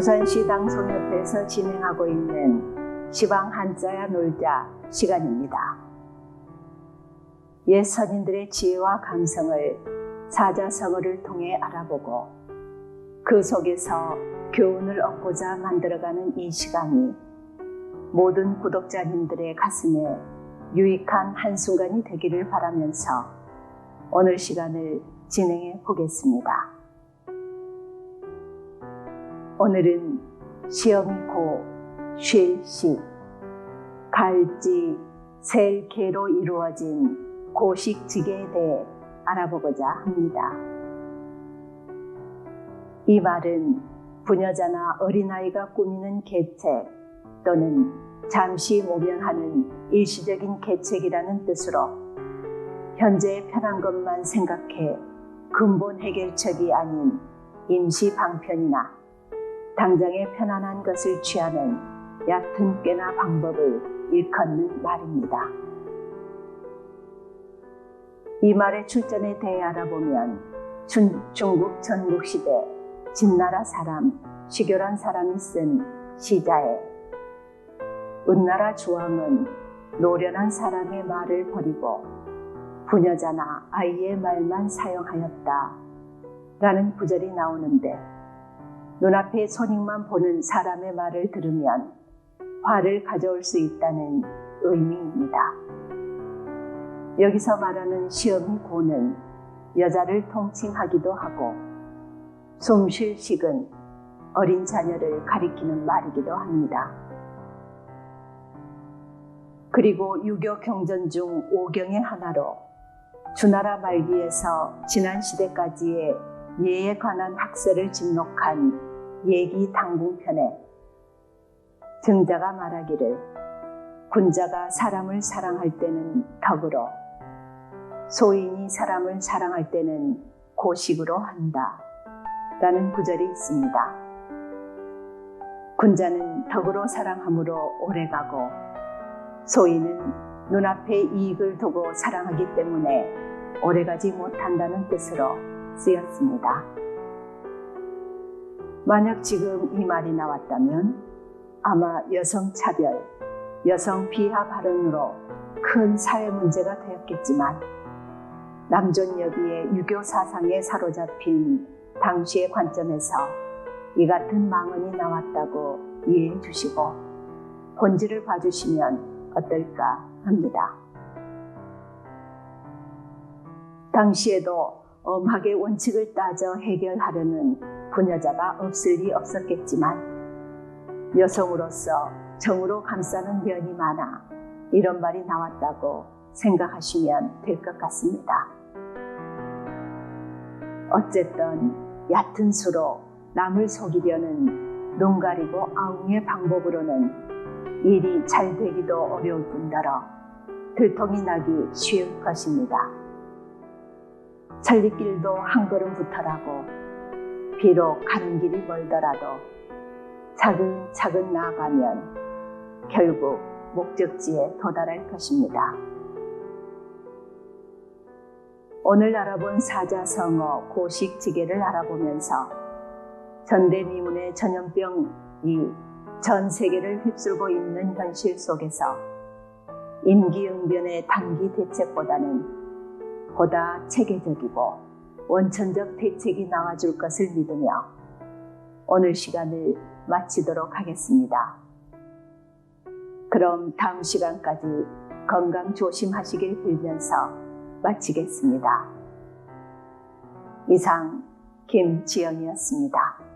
부산시 당송협회에서 진행하고 있는 시방 한자야 놀자 시간입니다. 옛 선인들의 지혜와 감성을 사자성어를 통해 알아보고 그 속에서 교훈을 얻고자 만들어가는 이 시간이 모든 구독자님들의 가슴에 유익한 한순간이 되기를 바라면서 오늘 시간을 진행해 보겠습니다. 오늘은 시험이 고, 쉴시, 갈지, 셀개로 이루어진 고식지계에 대해 알아보고자 합니다. 이 말은 부녀자나 어린아이가 꾸미는 계책 또는 잠시 모면하는 일시적인 계책이라는 뜻으로 현재의 편한 것만 생각해 근본 해결책이 아닌 임시 방편이나 당장의 편안한 것을 취하는 얕은 꾀나 방법을 일컫는 말입니다. 이 말의 출전에 대해 알아보면 중, 중국 전국시대 진나라 사람 시교란 사람이 쓴 시자에 은나라 주왕은 노련한 사람의 말을 버리고 부녀자나 아이의 말만 사용하였다 라는 구절이 나오는데 눈앞에 손익만 보는 사람의 말을 들으면 화를 가져올 수 있다는 의미입니다. 여기서 말하는 시험이 고는 여자를 통칭하기도 하고 숨쉴 식은 어린 자녀를 가리키는 말이기도 합니다. 그리고 유교 경전 중 오경의 하나로 주나라 말기에서 지난 시대까지의 예에 관한 학설을 진록한 예기 당궁편에 등자가 말하기를 군자가 사람을 사랑할 때는 덕으로 소인이 사람을 사랑할 때는 고식으로 한다 라는 구절이 있습니다. 군자는 덕으로 사랑함으로 오래가고 소인은 눈앞에 이익을 두고 사랑하기 때문에 오래가지 못한다는 뜻으로 쓰였습니다. 만약 지금 이 말이 나왔다면 아마 여성 차별, 여성 비하 발언으로 큰 사회 문제가 되었겠지만 남존 여비의 유교 사상에 사로잡힌 당시의 관점에서 이 같은 망언이 나왔다고 이해해 주시고 본질을 봐주시면 어떨까 합니다. 당시에도 엄하게 원칙을 따져 해결하려는 부녀자가 없을 리 없었겠지만 여성으로서 정으로 감싸는 면이 많아 이런 말이 나왔다고 생각하시면 될 것 같습니다. 어쨌든 얕은 수로 남을 속이려는 눈 가리고 아웅의 방법으로는 일이 잘 되기도 어려울 뿐더러 들통이 나기 쉬울 것입니다. 천리길도 한 걸음부터라고 비록 가는 길이 멀더라도 차근차근 나아가면 결국 목적지에 도달할 것입니다. 오늘 알아본 사자성어 고식지계를 알아보면서 전대미문의 전염병이 전 세계를 휩쓸고 있는 현실 속에서 임기응변의 단기 대책보다는 보다 체계적이고 원천적 대책이 나와줄 것을 믿으며 오늘 시간을 마치도록 하겠습니다. 그럼 다음 시간까지 건강 조심하시길 빌면서 마치겠습니다. 이상 김지영이었습니다.